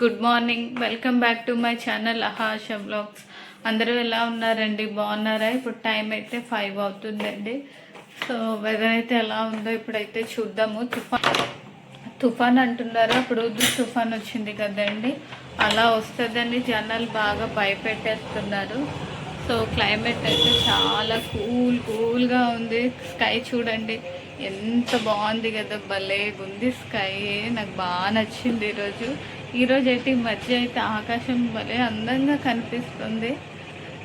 Good morning. Welcome back to my channel Ahasha vlogs అందరూ ఎలా ఉన్నారండి? బాగున్నారా? ఇప్పుడు టైం అయితే ఫైవ్ అవుతుందండి. సో వెదర్ అయితే ఎలా ఉందో ఇప్పుడైతే చూద్దాము. తుఫాన్ తుఫాన్ అంటున్నారు? అప్పుడు తుఫాన్ వచ్చింది కదండి. అలా వస్తుందని జనాలు బాగా భయపెట్టేస్తున్నారు. సో క్లైమేట్ అయితే చాలా కూల్ కూల్గా ఉంది. స్కై చూడండి. ఎంత బాగుంది కదా. భలే ఉంది స్కై నాకు బాగా నచ్చింది ఈరోజు. ఈరోజు అయితే ఈ మధ్య అయితే ఆకాశం భలే అందంగా కనిపిస్తుంది.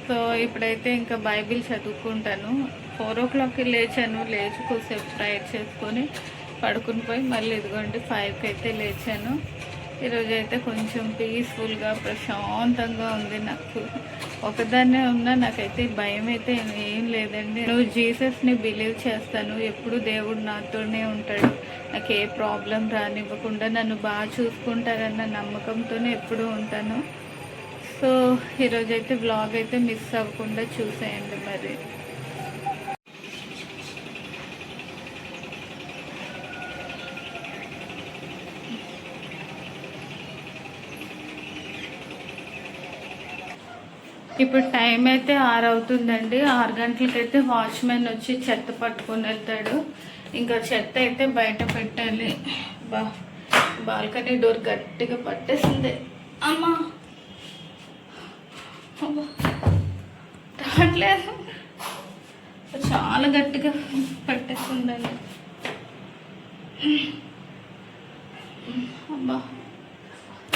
సో ఇప్పుడైతే ఇంకా బైబిల్ చదువుకుంటాను. ఫోర్ ఓ క్లాక్కి లేచాను. లేచి కొద్దిసేపు ప్రేయర్ చేసుకొని పడుకుని పోయి మళ్ళీ ఇదిగోండి ఫైవ్కి అయితే లేచాను. ఈరోజు అయితే కొంచెం పీస్ఫుల్గా ప్రశాంతంగా ఉంది నాకు. ఒకదాన్నే ఉన్నా నాకైతే భయం అయితే ఏం లేదండి. నేను జీసస్ని బిలీవ్ చేస్తాను. ఎప్పుడు దేవుడు నాతోనే ఉంటాడు. నాకు ఏ ప్రాబ్లం రానివ్వకుండా నన్ను బాగా చూసుకుంటారన్న నమ్మకంతోనే ఎప్పుడూ ఉంటాను. సో ఈరోజైతే వ్లాగ్ అయితే మిస్ అవ్వకుండా చూసేయండి మరి. ఇప్పుడు టైం అయితే ఆరు అవుతుందండి. ఆరు గంటలకైతే వాచ్మెన్ వచ్చి చెత్త పట్టుకొని వెళ్తాడు. ఇంకా చెత్త అయితే బయట పెట్టాలి. బా బాల్కనీ డోర్ గట్టిగా పట్టేసింది. అమ్మా! రావట్లేదు. చాలా గట్టిగా పట్టేసిందండి. అబ్బా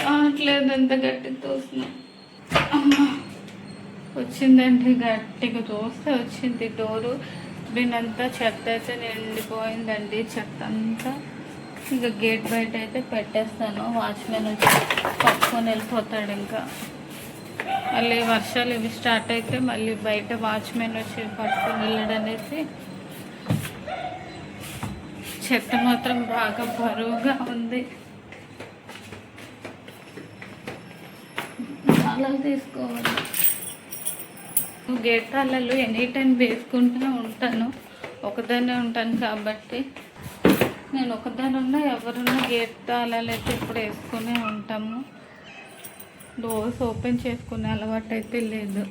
రావట్లేదు ఎంత గట్టిగా తోస్తుంది అమ్మా! వచ్చిందండి గట్టిగా చూస్తే వచ్చింది డోరు. దీనంతా చెత్త అయితే నిండిపోయిందండి చెత్త అంతా ఇంకా గేట్ బయట అయితే పెట్టేస్తాను. వాచ్మెన్ వచ్చి పట్టుకొని వెళ్ళిపోతాడు ఇంకా. మళ్ళీ వర్షాలు ఇవి స్టార్ట్ అయితే మళ్ళీ బయట వాచ్మెన్ వచ్చి పట్టుకొని వెళ్ళడం అనేసి చెత్త మాత్రం బాగా బరువుగా ఉంది. చాలా తీసుకోవాలి. గేట్ తాళాలు ఎనీ టైం వేసుకుంటూనే ఉంటాను. ఒకదాన్నే ఉంటాను కాబట్టి నేను ఒకదానున్నా ఎవరున్నా గేట్ తాళాలు అయితే ఇప్పుడు వేసుకునే ఉంటాము. డోర్స్ ఓపెన్ చేసుకునే అలవాటు అయితే లేదు.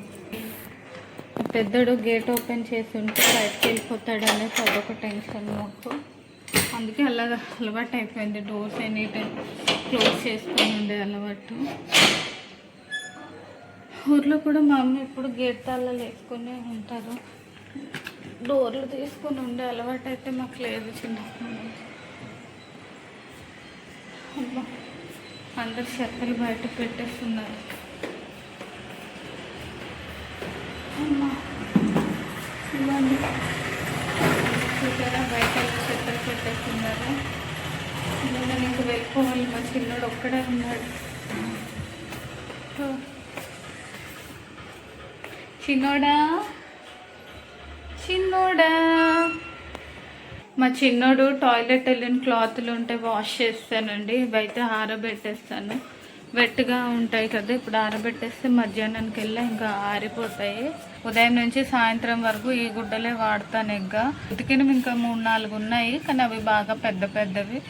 పెద్దడు గేట్ ఓపెన్ చేసి ఉంటే బయటకు వెళ్ళిపోతాడు అనేసి అదొక టెన్షన్ మాకు అందుకే అలాగ అలవాటు అయిపోయింది. డోర్స్ ఎనీ టైం క్లోజ్ చేసుకొని ఉండే అలవాటు. ఊర్లో కూడా మా అమ్మ ఇప్పుడు గేట్ తాళాలు వేసుకునే ఉంటారు. డోర్లు తీసుకొని ఉండే అలవాటు అయితే మాకు లేదు చిన్నప్పటి నుంచి. అందరు చెత్తలు బయట పెట్టేస్తున్నారు. అమ్మా, ఇవ్వండి. చూసారా బయట చెత్తలు పెట్టేస్తున్నారు. ఇంకా నేను ఇంక వెళ్ళిపోవాలి. మా చిన్నోడు ఒక్కడే ఉన్నాడు. సో చిన్నోడా? చిన్నోడా? మా చిన్నోడు టాయిలెట్ వెళ్ళిన క్లాతులు ఉంటే వాష్ చేస్తానండి. ఇవైతే ఆరబెట్టేస్తాను. వెట్టుగా ఉంటాయి కదా ఇప్పుడు ఆరబెట్టేస్తే మధ్యాహ్నానికి వెళ్ళి ఇంకా ఆరిపోతాయి. ఉదయం నుంచి సాయంత్రం వరకు ఈ గుడ్డలే వాడతాను ఇంకా. ఉతికినవి ఇంకా మూడు నాలుగు ఉన్నాయి కానీ అవి బాగా పెద్ద పెద్దవి.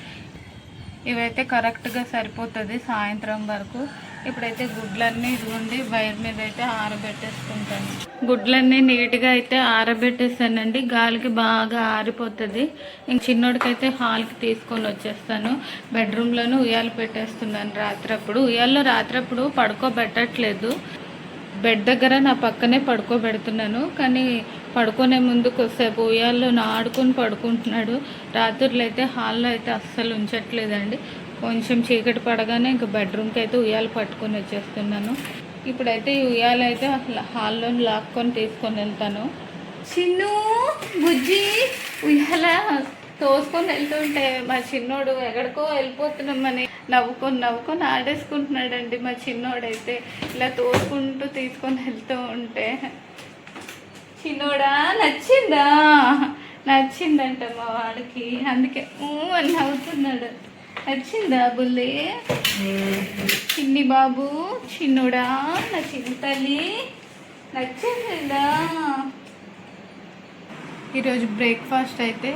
ఇవైతే కరెక్ట్గా సరిపోతుంది సాయంత్రం వరకు. ఇప్పుడైతే గుడ్లన్నీ ఇదిగోండి వైర్ మీద అయితే ఆరబెట్టేసుకుంటాను. గుడ్లన్నీ నీట్గా అయితే ఆరబెట్టేస్తానండి గాలికి బాగా ఆరిపోతుంది. ఇంక చిన్నోడికైతే హాల్కి తీసుకొని వచ్చేస్తాను. బెడ్రూమ్లోనే ఉయ్యాలు పెట్టేస్తున్నాను రాత్రప్పుడు. ఉయ్యాల్లో రాత్రప్పుడు పడుకోబెట్టట్లేదు. బెడ్ దగ్గర నా పక్కనే పడుకోబెడుతున్నాను. కానీ పడుకునే ముందు కొద్దిసేపు ఉయ్యాల్లో ఆడుకొని పడుకుంటున్నాడు. రాత్రులు అయితే హాల్లో అయితే అస్సలు ఉంచట్లేదండి. కొంచెం చీకటి పడగానే ఇంకా బెడ్రూమ్కి అయితే ఉయ్యాలు పట్టుకొని వచ్చేస్తున్నాను. ఇప్పుడైతే ఈ ఉయ్యాలు అయితే అసలు హాల్లో లాక్కొని తీసుకొని వెళ్తాను. చిన్ను బుజ్జి ఉయ్యాల తోసుకొని వెళ్తుంటే మా చిన్నోడు ఎక్కడికో వెళ్ళిపోతున్నామని నవ్వుకొని నవ్వుకొని ఆడేసుకుంటున్నాడండి మా చిన్నోడైతే. ఇలా తోసుకుంటూ తీసుకొని వెళ్తూ ఉంటే. చిన్నోడా నచ్చిందా? నచ్చిందంట మా వాడికి. అందుకే అని నవ్వుతున్నాడు. వచ్చిందా బుల్లి? చిన్ని బాబు చిన్నుడా నా చిన్న తల్లి నచ్చిందా? ఈరోజు బ్రేక్ఫాస్ట్ అయితే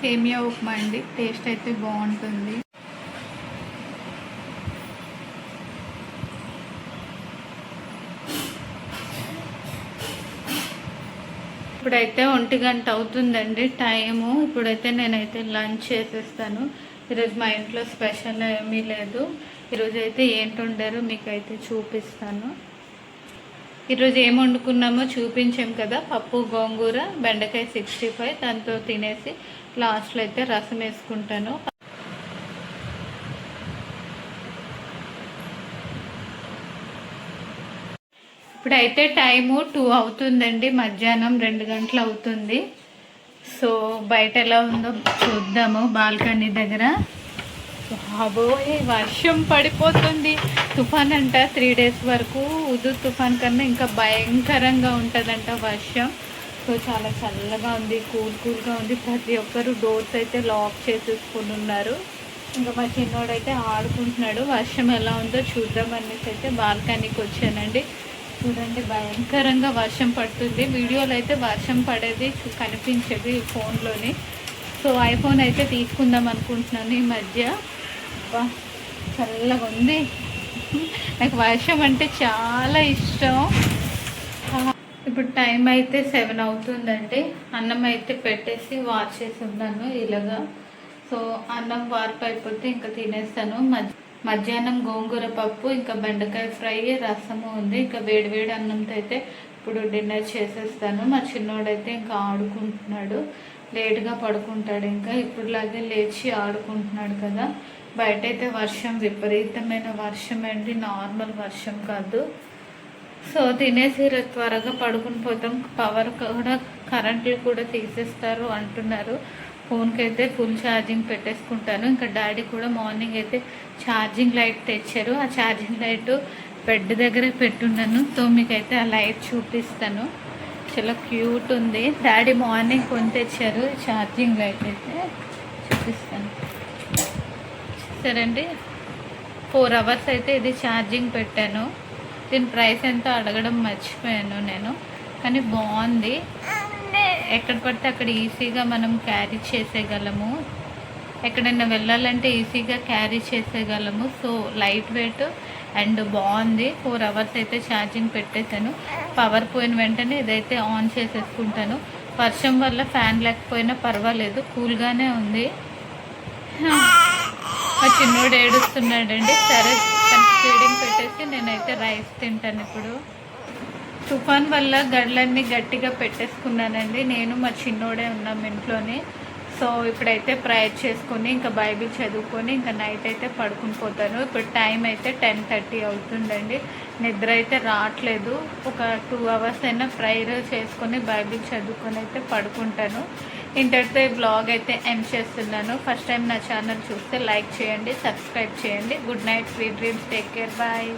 సేమియా ఉప్మా అండి. టేస్ట్ అయితే బాగుంటుంది. ఇప్పుడైతే ఒంటి గంట అవుతుందండి టైము. ఇప్పుడైతే నేనైతే లంచ్ చేసేస్తాను. ఈరోజు మా ఇంట్లో స్పెషల్ ఏమీ లేదు. ఈరోజు అయితే ఏంటి వండారో మీకైతే చూపిస్తాను. ఈరోజు ఏం వండుకున్నామో చూపించాం కదా పప్పు గోంగూర బెండకాయ సిక్స్టీ ఫైవ్ దాంతో తినేసి లాస్ట్లో అయితే రసం వేసుకుంటాను. ఇప్పుడైతే టైము టూ అవుతుందండి మధ్యాహ్నం రెండు గంటలు అవుతుంది. సో బయట ఎలా ఉందో చూద్దాము బాల్కనీ దగ్గర. బాబోయ్ వర్షం పడిపోతుంది. తుఫాన్ అంట త్రీ డేస్ వరకు ఉదు తుఫాన్ కన్నా ఇంకా భయంకరంగా ఉంటుందంట వర్షం. సో చాలా చల్లగా ఉంది కూల్ కూల్గా ఉంది. ప్రతి ఒక్కరు డోర్స్ అయితే లాక్ చేసేసుకుని ఉన్నారు. ఇంకా మా చిన్నోడైతే ఆడుకుంటున్నాడు. వర్షం ఎలా ఉందో చూద్దాం అనేసి అయితే బాల్కనీకి వచ్చానండి. చూడండి భయంకరంగా వర్షం పడుతుంది. వీడియోలో అయితే వర్షం పడేది కనిపించేది ఫోన్లోని. సో ఐఫోన్ అయితే తీసుకుందాం అనుకుంటున్నాను ఈ మధ్య. చల్లగా ఉంది. నాకు వర్షం అంటే చాలా ఇష్టం. ఇప్పుడు టైం అయితే సెవెన్ అవుతుందండి. అన్నం అయితే పెట్టేసి వాష్ చేసి ఉన్నాను ఇలాగా. సో అన్నం వార్పు అయిపోతే ఇంకా తినేస్తాను. మధ్య మధ్యాహ్నం గోంగూర పప్పు ఇంకా బెండకాయ ఫ్రై రసము ఉంది. ఇంకా వేడి వేడి అన్నంతో అయితే ఇప్పుడు డిన్నర్ చేసేస్తాను. మా చిన్నోడైతే ఇంకా ఆడుకుంటున్నాడు. లేట్గా పడుకుంటాడు ఇంకా. ఇప్పుడులాగే లేచి ఆడుకుంటున్నాడు కదా. బయట అయితే వర్షం విపరీతమైన వర్షం అండి. నార్మల్ వర్షం కాదు. సో తినేసి త్వరగా పడుకుని పోతాం. పవర్ కూడా కరెంట్లు కూడా తీసేస్తారు అంటున్నారు. ఫోన్కి అయితే ఫుల్ ఛార్జింగ్ పెట్టేసుకుంటాను. ఇంకా డాడీ కూడా మార్నింగ్ అయితే ఛార్జింగ్ లైట్ తెచ్చారు. ఆ ఛార్జింగ్ లైట్ బెడ్ దగ్గరే పెట్టున్నాను. సో మీకైతే ఆ లైట్ చూపిస్తాను. చాలా క్యూట్ ఉంది. డాడీ మార్నింగ్ కొని తెచ్చారు. ఛార్జింగ్ లైట్ అయితే చూపిస్తాను. సరేండి ఫోర్ అవర్స్ అయితే ఇది ఛార్జింగ్ పెట్టాను. దీని ప్రైస్ ఎంతో అడగడం మర్చిపోయాను నేను. కానీ బాగుంది. ఎక్కడ పడితే అక్కడ ఈజీగా మనం క్యారీ చేసేయగలము. ఎక్కడైనా వెళ్ళాలంటే ఈజీగా క్యారీ చేసేయగలము. సో లైట్ వెయిట్ అండ్ బాగుంది. ఫోర్ అవర్స్ అయితే ఛార్జింగ్ పెట్టేశాను. పవర్ పోయిన వెంటనే ఇదైతే ఆన్ చేసేసుకుంటాను. వర్షం వల్ల ఫ్యాన్ లేకపోయినా పర్వాలేదు. కూల్గానే ఉంది. మా చిన్నోడు ఏడుస్తున్నాడండి. సరే ఫీడింగ్ పెట్టేసి నేనైతే రైస్ తింటాను ఇప్పుడు. తుఫాన్ వల్ల గడ్లన్నీ గట్టిగా పెట్టేసుకున్నానండి. నేను మా చిన్నోడే ఉన్నాం ఇంట్లోని. సో ఇప్పుడైతే ప్రేయర్ చేసుకొని ఇంకా బైబిల్ చదువుకొని ఇంకా నైట్ అయితే పడుకుని పోతాను. ఇప్పుడు టైం అయితే టెన్ థర్టీ అవుతుందండి. నిద్ర అయితే రావట్లేదు. ఒక టూ అవర్స్ అయినా ప్రేయర్ చేసుకొని బైబిల్ చదువుకొని అయితే పడుకుంటాను. ఇంతటితో ఈ బ్లాగ్ అయితే ఎండ్ చేస్తున్నాను. ఫస్ట్ టైం నా ఛానల్ చూస్తే లైక్ చేయండి సబ్స్క్రైబ్ చేయండి. Good night sweet dreams. Take care. Bye.